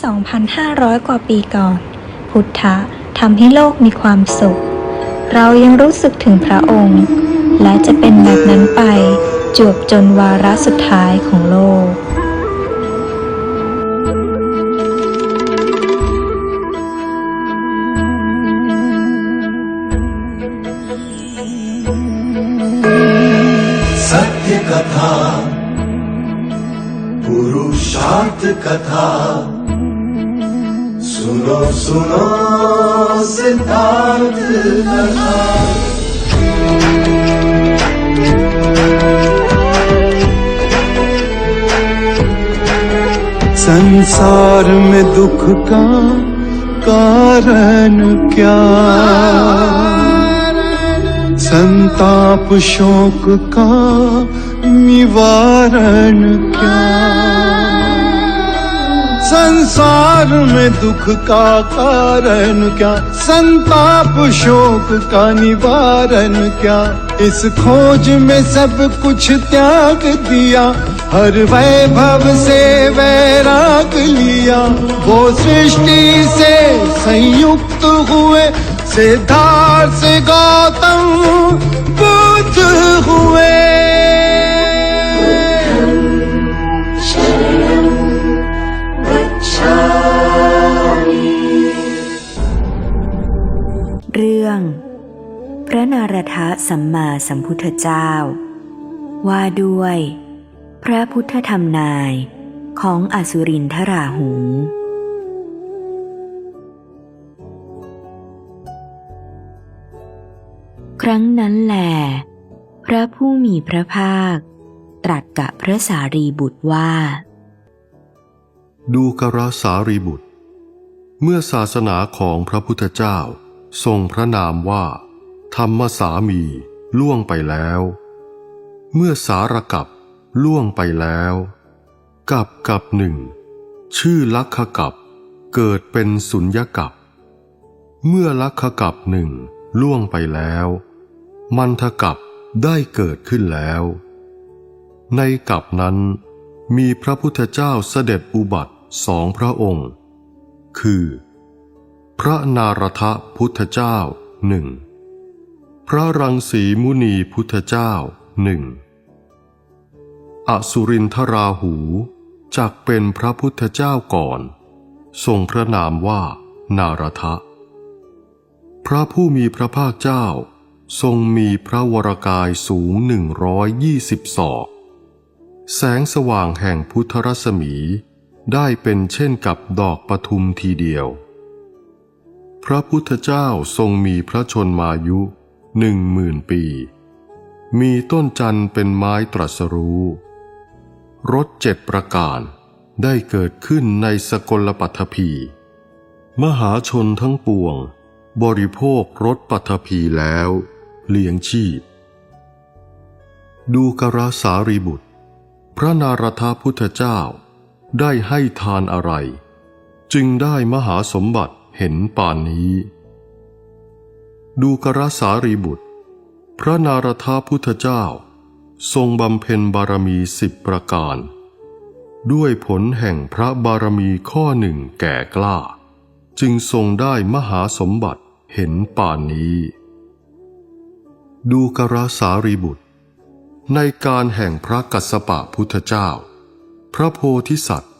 2,500 กว่าปีก่อน พุทธะทำให้โลกมีความสุข เรายังรู้สึกถึงพระองค์ และจะเป็นแบบนั้นไป จวบจนวาระสุดท้ายของโลก सत्य कथा पुरुषार्थ कथा सुनो सुनो सिद्धार्थ संसार में दुख का कारण क्या? संताप शोक का निवारण क्या? संसार में दुख का कारण क्या? संताप शोक का निवारण क्या? इस खोज में सब कुछ त्याग दिया। हर वैभव से वैराग लिया। वो सृष्टि से संयुक्त हुए। सिद्धार्थ से गौतम बुद्ध हुए। สัมมาสัมพุทธเจ้า ว่าด้วย พระพุทธธรรมนายของอสุรินทราหู ครั้งนั้นแหลพระผู้มีพระภาค ตรัสกับพระสารีบุตรว่า ดูกราสารีบุตร เมื่อศาสนาของพระพุทธเจ้า ทรงพระนามว่า ธรรมสามีล่วงไปแล้ว เมื่อสารกับล่วงไปแล้ว กับกับหนึ่ง ชื่อลักขกับเกิดเป็นสุญญกับเมื่อลักขกับหนึ่งล่วงไปแล้ว มันทกับได้เกิดขึ้นแล้ว ในกับนั้นมีพระพุทธเจ้าเสด็จอุบัติสองพระองค์ คือ พระนารถพุทธเจ้าหนึ่ง พระรังสีมุนีพุทธเจ้าหนึ่งอสุรินทราหูจักเป็นพระพุทธเจ้าก่อน ทรงพระนามว่านารทะ พระผู้มีพระภาคเจ้า ทรงมีพระวรกายสูงหนึ่งร้อยยี่สิบศอกแสงสว่างแห่งพุทธรัศมีได้เป็นเช่นกับดอกปทุมทีเดียว พระพุทธเจ้าทรงมีพระชนมายุ หนึ่งหมื่นปี มีต้นจันทร์เป็นไม้ตรัสรู้รถเจ็ดประการได้เกิดขึ้นในสกลปัทภีมหาชนทั้งปวง บริโภครถปัทภีแล้วเลี้ยงชีพ ดูกราสารีบุตร พระนารถพุทธเจ้า ได้ให้ทานอะไร จึงได้มหาสมบัติเห็นป่านนี้ ดูกรสารีบุตร พระนารถพุทธเจ้า ทรงบำเพ็ญบารมีสิบประการ ด้วยผลแห่งพระบารมีข้อหนึ่งแก่กล้า จึงทรงได้มหาสมบัติเห็นป่านนี้ ดูกรสารีบุตร ในการแห่งพระกัสสปะพุทธเจ้า พระโพธิสัตว์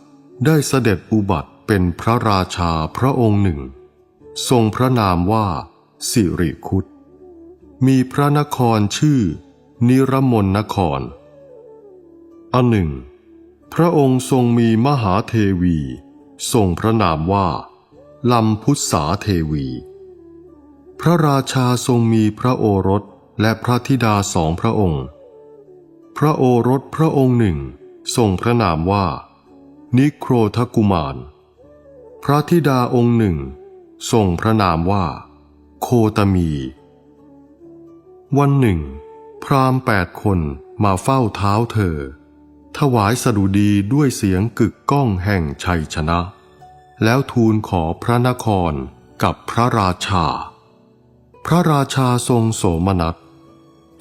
ได้เสด็จอุบัติเป็นพระราชาพระองค์หนึ่ง ทรงพระนามว่า สิริคุตมีพระนครชื่อ นิรมนนคร อันหนึ่ง พระองค์ทรงมีมหาเทวีทรงพระนามว่า ลำพุทธาเทวี พระราชาทรงมีพระโอรสและพระธิดาสองพระองค์ พระโอรสพระองค์หนึ่งทรงพระนามว่า นิโครทกุมาร พระธิดาองค์หนึ่งทรงพระนามว่า โคตมี วันหนึ่ง พราหมณ์แปดคนมาเฝ้าเท้าเธอ ถวายสดุดีด้วยเสียงกึกก้องแห่งชัยชนะ แล้วทูลขอพระนครกับพระราชา พระราชาทรงโสมนัส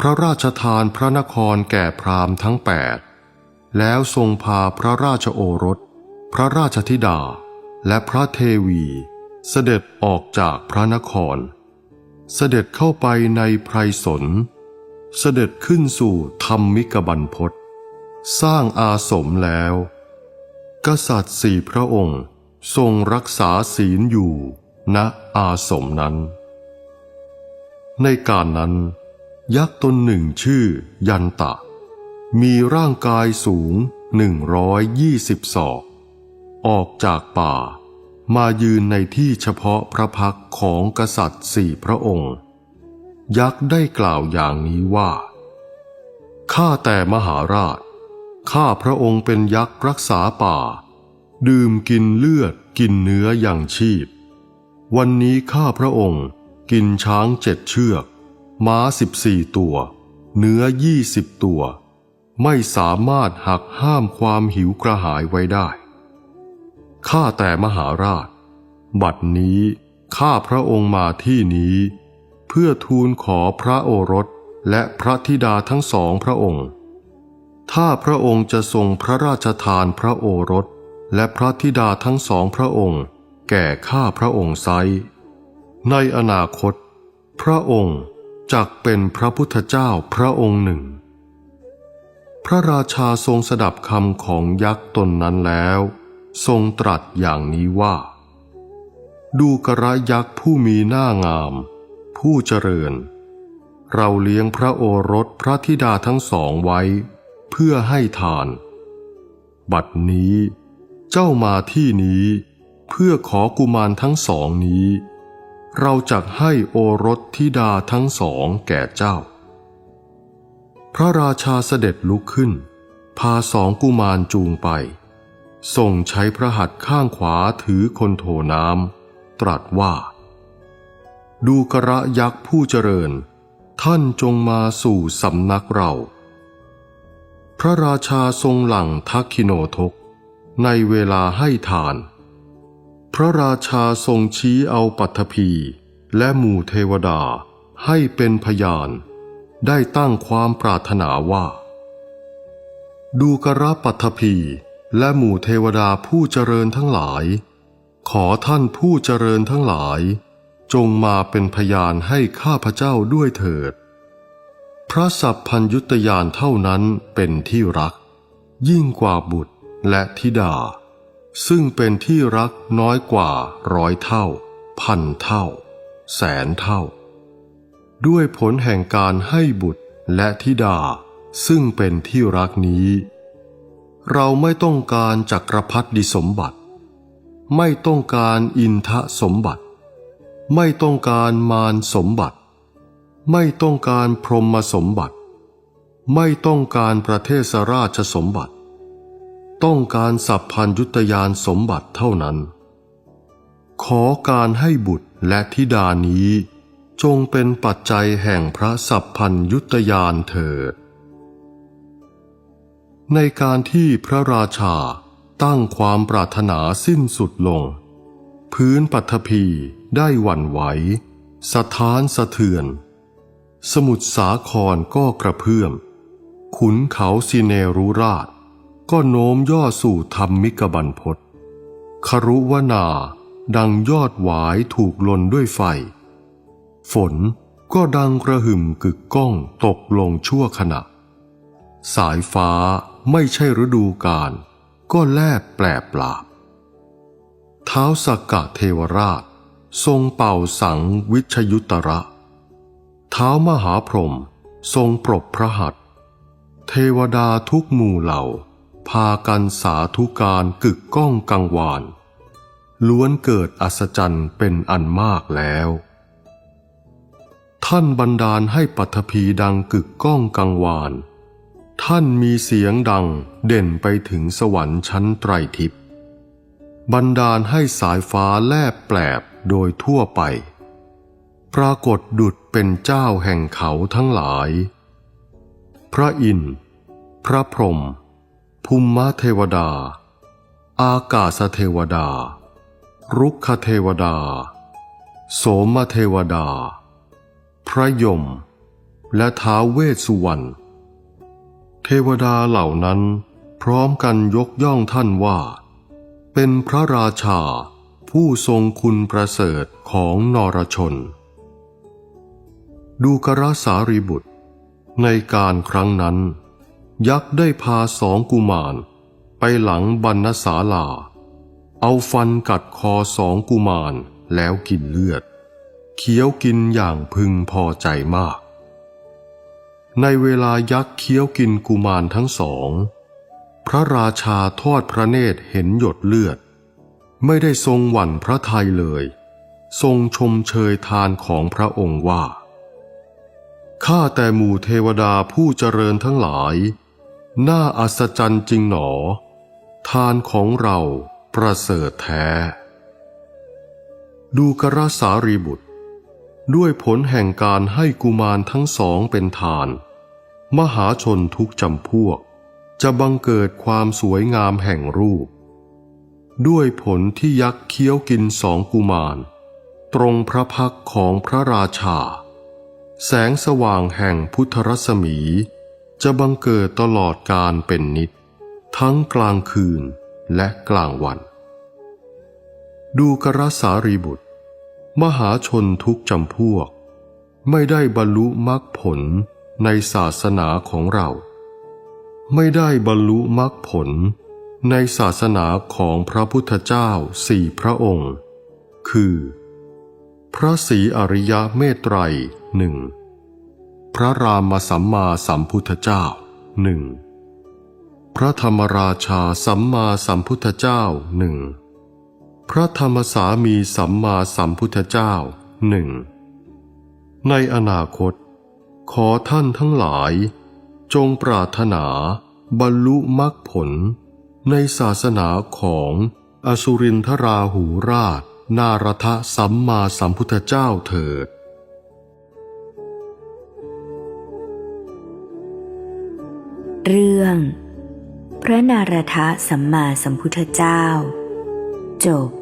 พระราชทานพระนครแก่พราหมณ์ทั้งแปดแล้วทรงพาพระราชโอรส พระราชธิดา และพระเทวี เสด็จออกจากพระนคร เสด็จเข้าไปในไพรสน เสด็จขึ้นสู่ธรรมมิกบันพศสร้างอาสมแล้ว กษัตริย์สี่พระองค์ทรงรักษาศีลอยู่ณอาสมนั้น ในการนั้น ยักษ์ตนหนึ่งชื่อยันตะ มีร่างกายสูงหนึ่งร้อยยี่สิบศอก ออกจากป่า มายืนในที่เฉพาะพระพักของกษัตริย์สี่พระองค์ ยักษ์ได้กล่าวอย่างนี้ว่า ข้าแต่มหาราช ข้าพระองค์เป็นยักษ์รักษาป่า ดื่มกินเลือดกินเนื้ออย่างชีพ วันนี้ข้าพระองค์กินช้างเจ็ดเชือก ม้าสิบสี่ตัว เนื้อยี่สิบตัว ไม่สามารถหักห้ามความหิวกระหายไว้ได้ ข้าแต่มหาราช บัดนี้ข้าพระองค์มาที่นี้ เพื่อทูลขอพระโอรสและพระธิดาทั้งสองพระองค์ ถ้าพระองค์จะทรงพระราชทานพระโอรสและพระธิดาทั้งสองพระองค์ แก่ข้าพระองค์ไซในอนาคต พระองค์จักเป็นพระพุทธเจ้าพระองค์หนึ่ง พระราชาทรงสดับคำของยักษ์ตนนั้นแล้ว ทรงตรัสอย่างนี้ว่า ดูกระยักษ์ผู้มีหน้างาม ผู้เจริญ เราเลี้ยงพระโอรสพระธิดาทั้งสองไว้ เพื่อให้ทาน บัดนี้เจ้ามาที่นี้ เพื่อขอกุมารทั้งสองนี้ เราจักให้โอรสธิดาทั้งสองแก่เจ้า พระราชาเสด็จลุกขึ้น พาสองกุมารจูงไป ทรงใช้พระหัตถ์ข้างขวาถือคนโถน้ำตรัสว่า ดูกระยักษ์ผู้เจริญ ท่านจงมาสู่สำนักเรา พระราชาทรงหลังทักขิโนทก ในเวลาให้ทาน พระราชาทรงชี้เอาปัทภีและหมู่เทวดาให้เป็นพยาน ได้ตั้งความปรารถนาว่า ดูกระปัทภี และหมู่เทวดาผู้เจริญทั้งหลาย ขอท่านผู้เจริญทั้งหลาย จงมาเป็นพยานให้ข้าพเจ้าด้วยเถิด พระสัพพัญยุตยานเท่านั้นเป็นที่รัก ยิ่งกว่าบุตรและธิดา ซึ่งเป็นที่รักน้อยกว่าร้อยเท่า พันเท่า แสนเท่า ด้วยผลแห่งการให้บุตรและธิดา ซึ่งเป็นที่รักนี้ เราไม่ต้องการจักรพรรดิสมบัติ ไม่ต้องการอินทสมบัติ ไม่ต้องการมารสมบัติ ไม่ต้องการพรหมสมบัติ ไม่ต้องการประเทศราชสมบัติ ต้องการสัพพัญยุตยานสมบัติเท่านั้น ขอการให้บุตรและธิดานี้ จงเป็นปัจจัยแห่งพระสัพพัญยุตยานเถิด ในการที่พระราชาตั้งความปรารถนาสิ้นสุดลง พื้นปัทภีได้หวั่นไหว สะท้านสะเทือน สมุทรสาครก็กระเพื่อม ขุนเขาสิเนรุราช ก็โน้มย่อสู่ธรรมมิกบันพศคารุวนาดังยอดหวายถูกลนด้วยไฟ ฝนก็ดังกระหึ่มกึกก้องตกลงชั่วขณะ สายฟ้า ไม่ใช่ฤดูกาลก็แลบแปลปลาบ ท้าวสกกะเทวราช ทรงเป่าสังวิชยุตระ ท้าวมหาพรหมทรงปรบพระหัตถ์เทวดาทุกหมู่เหล่า พากันสาธุการกึกก้องกังวาน ล้วนเกิดอัศจรรย์เป็นอันมากแล้ว ท่านบันดาลให้ปัทภีดังกึกก้องกังวาน ท่านมีเสียงดังเด่นไปถึงสวรรค์ชั้นไตรทิพย์บันดาลให้สายฟ้าแลบแปลบโดยทั่วไป ปรากฏดุดเป็นเจ้าแห่งเขาทั้งหลาย พระอินทร์พระพรหมภูมิเทวดา อากาศเทวดา รุกขเทวดา โสมเทวดา พระยม และท้าเวสสุวรรณ เทวดาเหล่านั้นพร้อมกันยกย่องท่านว่า เป็นพระราชาผู้ทรงคุณประเสริฐของนรชน ดูกระสารีบุตร ในการครั้งนั้น ยักษ์ได้พาสองกุมารไปหลังบรรณศาลา เอาฟันกัดคอสองกุมารแล้วกินเลือด เคี้ยวกินอย่างพึงพอใจมาก ในเวลายักษ์เคี้ยวกินกุมารทั้งสอง พระราชาทอดพระเนตรเห็นหยดเลือด ไม่ได้ทรงหวั่นพระทัยเลย ทรงชมเชยทานของพระองค์ว่าข้าแต่หมู่เทวดาผู้เจริญทั้งหลาย น่าอัศจรรย์จริงหนอ ทานของเราประเสริฐแท้ ดูกระสารีบุตร ด้วยผลแห่งการให้กุมารทั้งสองเป็นทาน มหาชนทุกจำพวก จะบังเกิดความสวยงามแห่งรูป ด้วยผลที่ยักษ์เคี้ยวกินสองกุมาร ตรงพระพักของพระราชา แสงสว่างแห่งพุทธรัศมี จะบังเกิดตลอดการเป็นนิดทั้งกลางคืนและกลางวัน ดูกระสารีบุตร มหาชนทุกจำพวก ไม่ได้บรรลุมรรคผลในศาสนาของเรา ไม่ได้บรรลุมรรคผลในศาสนาของพระพุทธเจ้าสี่พระองค์ คือ พระศรีอริยเมตไตรหนึ่งพระรามสัมมาสัมพุทธเจ้าหนึ่งพระธรรมราชาสัมมาสัมพุทธเจ้าหนึ่ง พระธรรมสามีสัมมาสัมพุทธเจ้าหนึ่งในอนาคต ขอท่านทั้งหลาย จงปรารถนาบรรลุมรรคผล ในศาสนาของอสุรินทราหูราช นารทะสัมมาสัมพุทธเจ้าเถิด เรื่อง พระนารถะสัมมาสัมพุทธเจ้า จบ